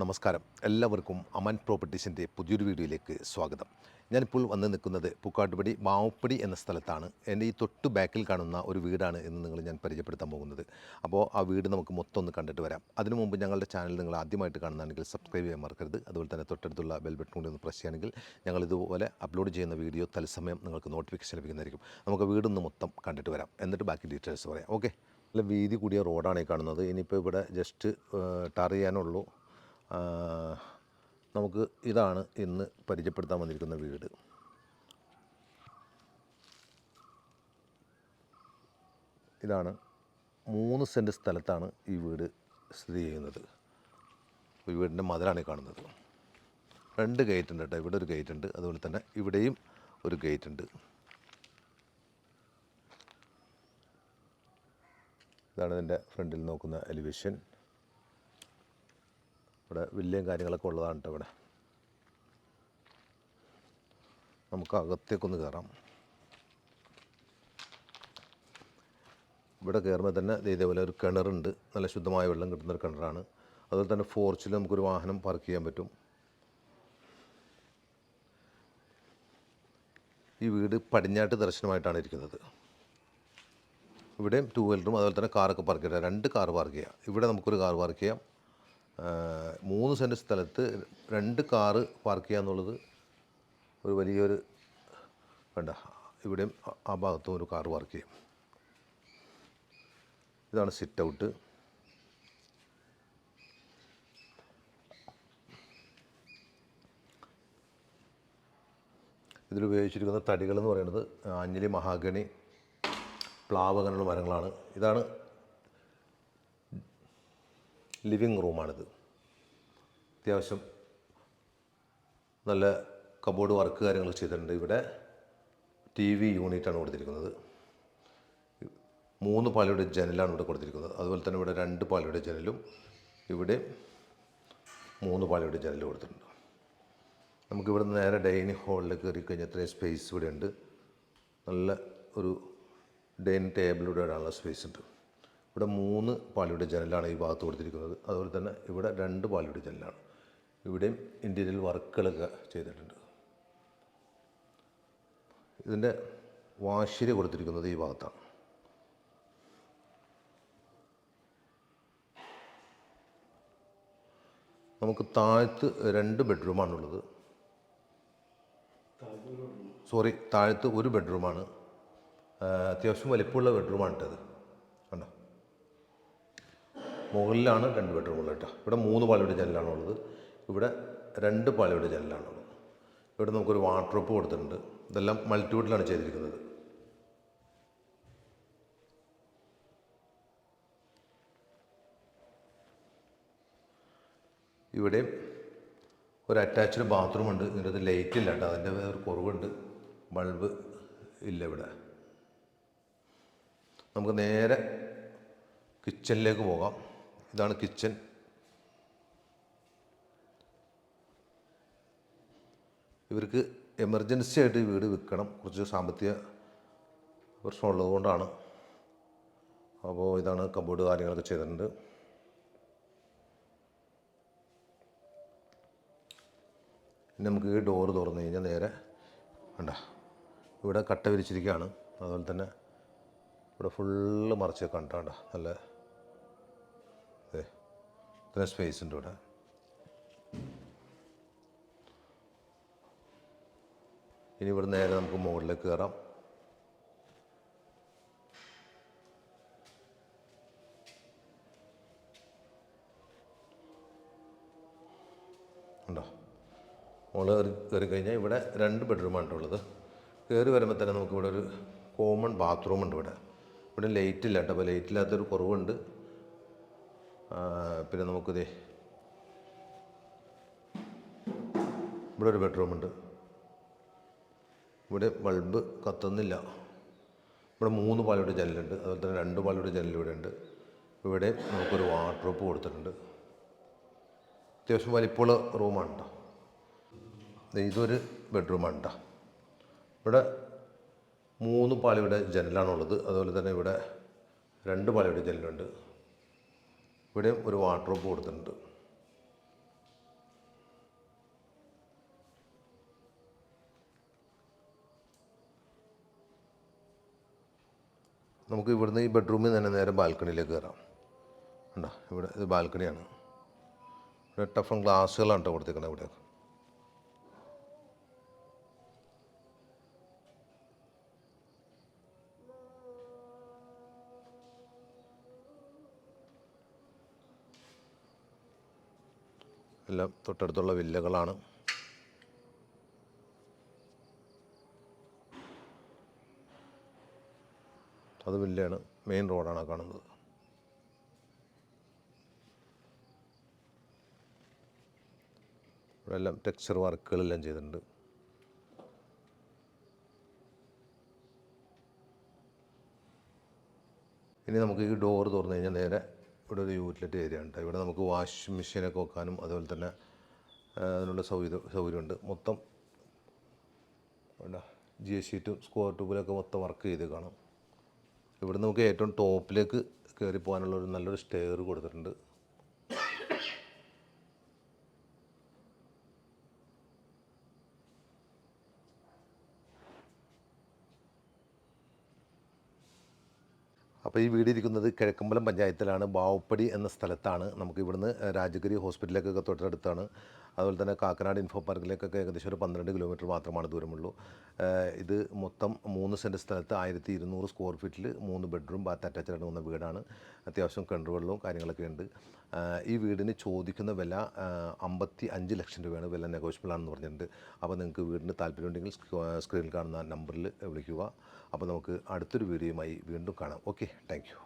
നമസ്കാരം. എല്ലാവർക്കും അമൻ പ്രോപ്പർട്ടീസിന്റെ പുതിയൊരു വീഡിയോയിലേക്ക് സ്വാഗതം. ഞാനിപ്പോൾ വന്ന് നിൽക്കുന്നത് പൂക്കാട്ടുപടി മാവപ്പടി എന്ന സ്ഥലത്താണ്. എന്റെ ഈ തൊട്ട് ബാക്കിൽ കാണുന്ന ഒരു വീടാണ് എന്ന് നിങ്ങൾ ഞാൻ പരിചയപ്പെടുത്താൻ പോകുന്നത്. അപ്പോൾ ആ വീട് നമുക്ക് മൊത്തം ഒന്ന് കണ്ടിട്ട് വരാം. അതിനു മുമ്പ് ഞങ്ങളുടെ ചാനൽ നിങ്ങൾ ആദ്യമായിട്ട് കാണുന്നതാണെങ്കിൽ സബ്സ്ക്രൈബ് ചെയ്യാൻ മറക്കരുത്. അതുപോലെ തന്നെ തൊട്ടടുത്തുള്ള ബെൽ ബട്ടൺ കൂടി ഒന്ന് പ്രസ് ചെയ്യുകയാണെങ്കിൽ ഞങ്ങൾ ഇതുപോലെ അപ്ലോഡ് ചെയ്യുന്ന വീഡിയോ തത്സമയം നിങ്ങൾക്ക് നോട്ടിഫിക്കേഷൻ ലഭിക്കുന്നതായിരിക്കും. നമുക്ക് വീടൊന്ന് മൊത്തം കണ്ടിട്ട് വരാം. എന്നിട്ട് ബാക്കി ഡീറ്റെയിൽസ് പറയാം. ഓക്കെ നല്ല വീതി കൂടിയ റോഡാണ് ഈ കാണുന്നത്. ഇനിയിപ്പോൾ ഇവിടെ ജസ്റ്റ് ടാർ ചെയ്യാനുള്ളൂ. നമുക്ക് ഇതാണ് ഇന്ന് പരിചയപ്പെടുത്താൻ വന്നിരിക്കുന്ന വീട്. ഇതാണ് മൂന്ന് സെന്റ് സ്ഥലത്താണ് ഈ വീട് സ്ഥിതി ചെയ്യുന്നത്. ഈ വീടിന്റെ മതിലാണ് ഈ കാണുന്നത്. രണ്ട് ഗേറ്റ് ഉണ്ട് കേട്ടോ. ഇവിടെ ഒരു ഗേറ്റ് ഉണ്ട് അതുപോലെ തന്നെ ഇവിടെയും ഒരു ഗേറ്റ് ഉണ്ട് ഇതാണ് ഇതിന്റെ ഫ്രണ്ടിൽ നോക്കുന്ന എലിവേഷൻ ഇവിടെ വില്ലയും കാര്യങ്ങളൊക്കെ ഉള്ളതാണ് ഇവിടെ. നമുക്ക് അകത്തേക്കൊന്ന് കയറാം ഇവിടെ കയറുമ്പോൾ തന്നെ ഇതേപോലെ ഒരു കിണറുണ്ട്. നല്ല ശുദ്ധമായ വെള്ളം കിട്ടുന്ന ഒരു കിണറാണ്. അതുപോലെ തന്നെ ഫോർച്ചിൽ നമുക്കൊരു വാഹനം പാർക്ക് ചെയ്യാൻ പറ്റും. ഈ വീട് പടിഞ്ഞാട്ട് ദർശനമായിട്ടാണ് ഇരിക്കുന്നത്. ഇവിടെയും ടൂ വീലറും അതുപോലെ തന്നെ കാറൊക്കെ പാർക്ക് ചെയ്യാം. രണ്ട് കാർ പാർക്ക് ചെയ്യാം. ഇവിടെ നമുക്കൊരു കാർ പാർക്ക് ചെയ്യാം. മൂന്ന് സെന്റ് സ്ഥലത്ത് രണ്ട് കാറ് പാർക്ക് ചെയ്യുക എന്നുള്ളത് ഒരു വലിയൊരു വേണ്ട ഇവിടെയും ആ- ഭാഗത്തും ഒരു കാർ പാർക്ക് ചെയ്യും. ഇതാണ് സിറ്റ് ഔട്ട് ഇതിലുപയോഗിച്ചിരിക്കുന്ന തടികൾ എന്ന് പറയുന്നത് ആഞ്ഞിലി മഹാഗണി പ്ലാവ് അങ്ങനെയുള്ള മരങ്ങളാണ്. ഇതാണ് ലിവിങ് റൂമാണിത്. അത്യാവശ്യം നല്ല കബോർഡ് വർക്ക് കാര്യങ്ങൾ ചെയ്തിട്ടുണ്ട്. ഇവിടെ ടി വി യൂണിറ്റാണ് കൊടുത്തിരിക്കുന്നത്. മൂന്ന് പാളിയുടെ ജനലാണ് ഇവിടെ കൊടുത്തിരിക്കുന്നത്. അതുപോലെ തന്നെ ഇവിടെ രണ്ട് പാളിയുടെ ജനലും ഇവിടെ മൂന്ന് പാളിയുടെ ജനലും കൊടുത്തിട്ടുണ്ട്. നമുക്കിവിടെ നേരെ ഡൈനിങ് ഹാളിൽ കയറി കഴിഞ്ഞാൽ ഇത്രയും സ്പേസ് ഇവിടെ ഉണ്ട് നല്ല ഒരു ഡൈനിങ് ടേബിളിലൂടെ ഇടാനുള്ള സ്പേസ് ഉണ്ട്. ഇവിടെ മൂന്ന് പാളിയുടെ ജനലാണ് ഈ ഭാഗത്ത് കൊടുത്തിരിക്കുന്നത്. അതുപോലെ തന്നെ ഇവിടെ രണ്ട് പാളിയുടെ ജനലാണ്. ഇവിടെയും ഇന്റീരിയൽ വർക്കുകളൊക്കെ ചെയ്തിട്ടുണ്ട്. ഇതിന്റെ വാശിരി കൊടുത്തിരിക്കുന്നത് ഈ ഭാഗത്താണ്. നമുക്ക് താഴത്ത് രണ്ട് ബെഡ്റൂമാണുള്ളത്. സോറി താഴത്ത് ഒരു ബെഡ്റൂമാണ്. അത്യാവശ്യം വലിപ്പമുള്ള ബെഡ്റൂമാണ് കണ്ടോ മുകളിലാണ് രണ്ട് ബെഡ്റൂമുള്ളത് കേട്ടോ. ഇവിടെ മൂന്ന് പാലയുടെ ജനലാണ് ഉള്ളത്. ഇവിടെ രണ്ട് പാലയുടെ ജനലാണ് ഉള്ളത്. ഇവിടെ നമുക്കൊരു വാർഡ്രോപ്പ് കൊടുത്തിട്ടുണ്ട്. ഇതെല്ലാം മൾട്ടിവുഡിലാണ് ചെയ്തിരിക്കുന്നത്. ഇവിടെ ഒരു അറ്റാച്ച്ഡ് ബാത്റൂം ഉണ്ട്. ഇതിന്റെ ലൈറ്റ് ഇല്ല കേട്ടോ. അതിന്റെ ഒരു കുറവുണ്ട്. ബൾബ് ഇല്ല ഇവിടെ. നമുക്ക് നേരെ കിച്ചണിലേക്ക് പോകാം. ഇതാണ് കിച്ചൺ ഇവർക്ക് എമർജൻസി ആയിട്ട് വീട് വിൽക്കണം. കുറച്ച് സാമ്പത്തിക പ്രശ്നമുള്ളത് കൊണ്ടാണ്. അപ്പോൾ ഇതാണ് കബോർഡ് കാര്യങ്ങളൊക്കെ ചെയ്തിട്ടുണ്ട്. പിന്നെ നമുക്ക് ഈ ഡോറ് തുറന്നു കഴിഞ്ഞാൽ നേരെ വേണ്ട. ഇവിടെ കട്ട വിരിച്ചിരിക്കുകയാണ്. അതുപോലെ തന്നെ ഇവിടെ ഫുള്ള് മറച്ചൊക്കെ കണ്ടാണ്ട കണ്ട നല്ല ഇത്രയും സ്പേസ് ഉണ്ട് ഇനി ഇവിടെ നേരെ നമുക്ക് മുകളിലേക്ക് കയറാം. ഉണ്ടോ? മോൾ കയറി കയറി കഴിഞ്ഞാൽ ഇവിടെ രണ്ട് ബെഡ്റൂമാണ് ഉള്ളത്. കയറി വരുമ്പോൾ തന്നെ നമുക്കിവിടെ ഒരു കോമൺ ബാത്റൂം ഉണ്ട് ഇവിടെ. ഇവിടെ ലൈറ്റ് ഇല്ല കേട്ടോ. അപ്പോൾ ലൈറ്റ് ഇല്ലാത്തൊരു കുറവുണ്ട്. പിന്നെ നമുക്കിതേ ഇവിടെ ഒരു ബെഡ്റൂമുണ്ട് ഇവിടെ ബൾബ് കത്തുന്നില്ല. ഇവിടെ മൂന്ന് പാലയുടെ ജനലുണ്ട്. അതുപോലെ തന്നെ രണ്ട് പാലയുടെ ജനൽ ഇവിടെ ഉണ്ട്. ഇവിടെ നമുക്കൊരു വാർഡ്രോപ്പ് കൊടുത്തിട്ടുണ്ട്. അത്യാവശ്യം വലിപ്പമുള്ള റൂമാണ് കേട്ടോ ഇതൊരു ബെഡ്റൂമാണ് കേട്ടോ ഇവിടെ മൂന്ന് പാലയുടെ ജനലാണുള്ളത്. അതുപോലെ തന്നെ ഇവിടെ രണ്ട് പാലയുടെ ജനലുണ്ട്. ഇവിടെ ഒരു വാട്ടർഡ്രോപ്പ് കൊടുത്തിട്ടുണ്ട്. നമുക്ക് ഇവിടുന്ന് ഈ ബെഡ്റൂമിൽ തന്നെ നേരെ ബാൽക്കണിയിലേക്ക് കയറാം. ഉണ്ടോ ഇവിടെ ഇത് ബാൽക്കണിയാണ് ഇവിടെ ടഫൺ ഗ്ലാസ്സുകളാണ് കേട്ടോ കൊടുത്തേക്കുന്നത് ഇവിടെ എല്ലാം തൊട്ടടുത്തുള്ള വില്ലകളാണ്. അത് വില്ലയാണ് മെയിൻ റോഡാണ് കാണുന്നത്. ഇവിടെ എല്ലാം ടെക്സ്ചർ വർക്കുകളെല്ലാം ചെയ്തിട്ടുണ്ട്. ഇനി നമുക്ക് ഈ ഡോർ തുറന്നു കഴിഞ്ഞാൽ നേരെ ഇവിടെ ഒരു യൂട്ടിലിറ്റി ഏരിയ ഉണ്ട്. ഇവിടെ നമുക്ക് വാഷിംഗ് മെഷീനൊക്കെ വെക്കാനും അതുപോലെ തന്നെ അതിനുള്ള സൗകര്യം സൗകര്യമുണ്ട്. മൊത്തം ജി എസ് ഷീറ്റും സ്ക്വയർ ട്യൂബിലൊക്കെ മൊത്തം വർക്ക് ചെയ്ത് കാണാം. ഇവിടെ നമുക്ക് ഏറ്റവും ടോപ്പിലേക്ക് കയറി പോകാനുള്ള ഒരു നല്ലൊരു സ്റ്റെയർ കൊടുത്തിട്ടുണ്ട്. അപ്പോൾ ഈ വീട് ഇരിക്കുന്നത് കിഴക്കമ്പലം പഞ്ചായത്തിലാണ്. ബാവപ്പടി എന്ന സ്ഥലത്താണ്. നമുക്ക് ഇവിടുന്ന് രാജഗിരി ഹോസ്പിറ്റലിലേക്കൊക്കെ തൊട്ടടുത്താണ്. അതുപോലെ തന്നെ കാക്കനാട് ഇൻഫോ പാർക്കിലേക്കൊക്കെ ഏകദേശം ഒരു പന്ത്രണ്ട് കിലോമീറ്റർ മാത്രമാണ് ദൂരമുള്ളൂ. ഇത് മൊത്തം മൂന്ന് സെന്റ് സ്ഥലത്ത് ആയിരത്തി ഇരുന്നൂറ് സ്ക്വയർ ഫീറ്റിൽ മൂന്ന് ബെഡ്റൂം ബാത്ത് അറ്റാച്ച്ഡ് അടങ്ങുന്ന വീടാണ്. അത്യാവശ്യം കിണറുവെള്ളവും കാര്യങ്ങളൊക്കെ ഉണ്ട്. ഈ വീടിന് ചോദിക്കുന്ന വില അമ്പത്തി അഞ്ച് ലക്ഷം രൂപയാണ്. വില നെഗോഷ്യബിൾ ആണെന്ന് പറഞ്ഞിട്ടുണ്ട്. അപ്പോൾ നിങ്ങൾക്ക് വീടിന് താല്പര്യമുണ്ടെങ്കിൽ സ്ക്രീനിൽ കാണുന്ന നമ്പറിൽ വിളിക്കുക. അപ്പോൾ നമുക്ക് അടുത്തൊരു വീഡിയോയുമായി വീണ്ടും കാണാം. Okay Thank you.